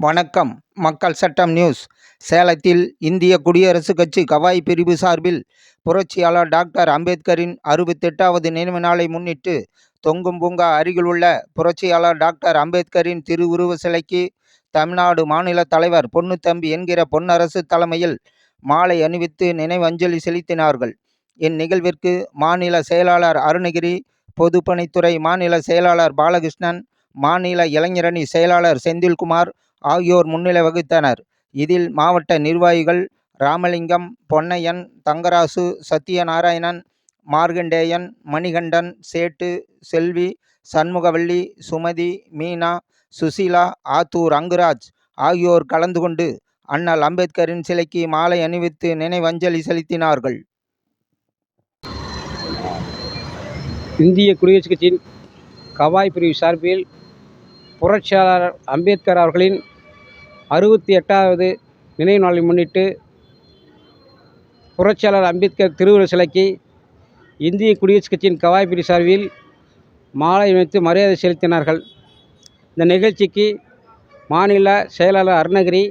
வணக்கம். மக்கள் சட்டம் நியூஸ். சேலத்தில் இந்திய குடியரசுக் கட்சி கவாய் பிரிவு சார்பில் புரட்சியாளர் டாக்டர் அம்பேத்கரின் அறுபத்தெட்டாவது நினைவு நாளை முன்னிட்டு தொங்கும் பூங்கா அருகிலுள்ள புரட்சியாளர் டாக்டர் அம்பேத்கரின் திருவுருவ சிலைக்கு தமிழ்நாடு மாநில தலைவர் பொன்னுத்தம்பி என்கிற பொன்னரசு தலைமையில் மாலை அணிவித்து நினைவஞ்சலி செலுத்தினார்கள். இந்நிகழ்விற்கு மாநில செயலாளர் அருணகிரி பொதுப்பணித்துறை மாநில செயலாளர் பாலகிருஷ்ணன் மாநில இளைஞரணி செயலாளர் செந்தில்குமார் ஆகியோர் முன்னிலை வகித்தனர். இதில் மாவட்ட நிர்வாகிகள் ராமலிங்கம் பொன்னையன் தங்கராசு சத்யநாராயணன் மார்கண்டேயன் மணிகண்டன் சேட்டு செல்வி சண்முகவள்ளி சுமதி மீனா சுசீலா ஆத்தூர் அங்குராஜ் ஆகியோர் கலந்து கொண்டு அண்ணல் அம்பேத்கரின் சிலைக்கு மாலை அணிவித்து நினைவஞ்சலி செலுத்தினார்கள். இந்திய குடியரசுக் கட்சியின் கவாய் பிரிவு சார்பில் புரட்சியாளர் அம்பேத்கர் அவர்களின் அறுபத்தி எட்டாவது நினைவு நாளை முன்னிட்டு புரட்சியாளர் அம்பேத்கர் திருவுருவ சிலைக்கு இந்திய குடியரசுக் கட்சியின் கவாய்பிரி சார்பில் மாலை அணிவித்து மரியாதை செலுத்தினார்கள். இந்த நிகழ்ச்சிக்கு மாநில செயலாளர் அருணகிரி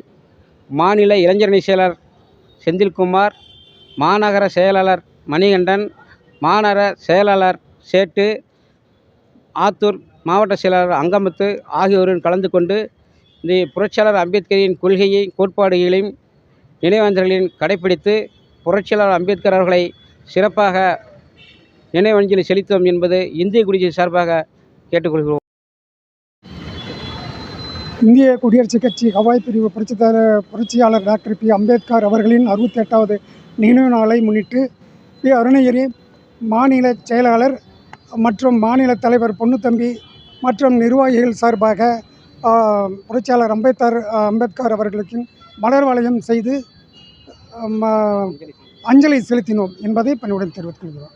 மாநில இளைஞரணி செயலர் செந்தில்குமார் மாநகர செயலாளர் மணிகண்டன் மாநகர செயலாளர் சேட்டு ஆத்தூர் மாவட்ட செயலாளர் அங்கமத்து ஆகியோரும் கலந்து கொண்டு இந்த புரட்சியாளர் அம்பேத்கரின் கொள்கையை கோட்பாடுகளையும் நினைவந்தர்களின் கடைப்பிடித்து புரட்சியாளர் அம்பேத்கர் அவர்களை சிறப்பாக நினைவஞ்சலி செலுத்தும் என்பது இந்திய குடியரசு சார்பாக கேட்டுக்கொள்கிறோம். இந்திய குடியரசுக் கட்சி ஹவாய் பிரிவு புரட்சி புரட்சியாளர் டாக்டர் பி. அம்பேத்கர் அவர்களின் அறுபத்தி எட்டாவது நினைவு நாளை முன்னிட்டு பி. அருணகிரி மாநில செயலாளர் மற்றும் மாநில தலைவர் பொன்னுத்தம்பி மற்றும் நிர்வாகிகள் சார்பாக புரட்சியாளர் அம்பேத்கர் அம்பேத்கர் அவர்களுக்கு மலர் வளையம் செய்து அஞ்சலி செலுத்தினோம் என்பதை பணியுடன் தெரிவித்துக் கொள்கிறோம்.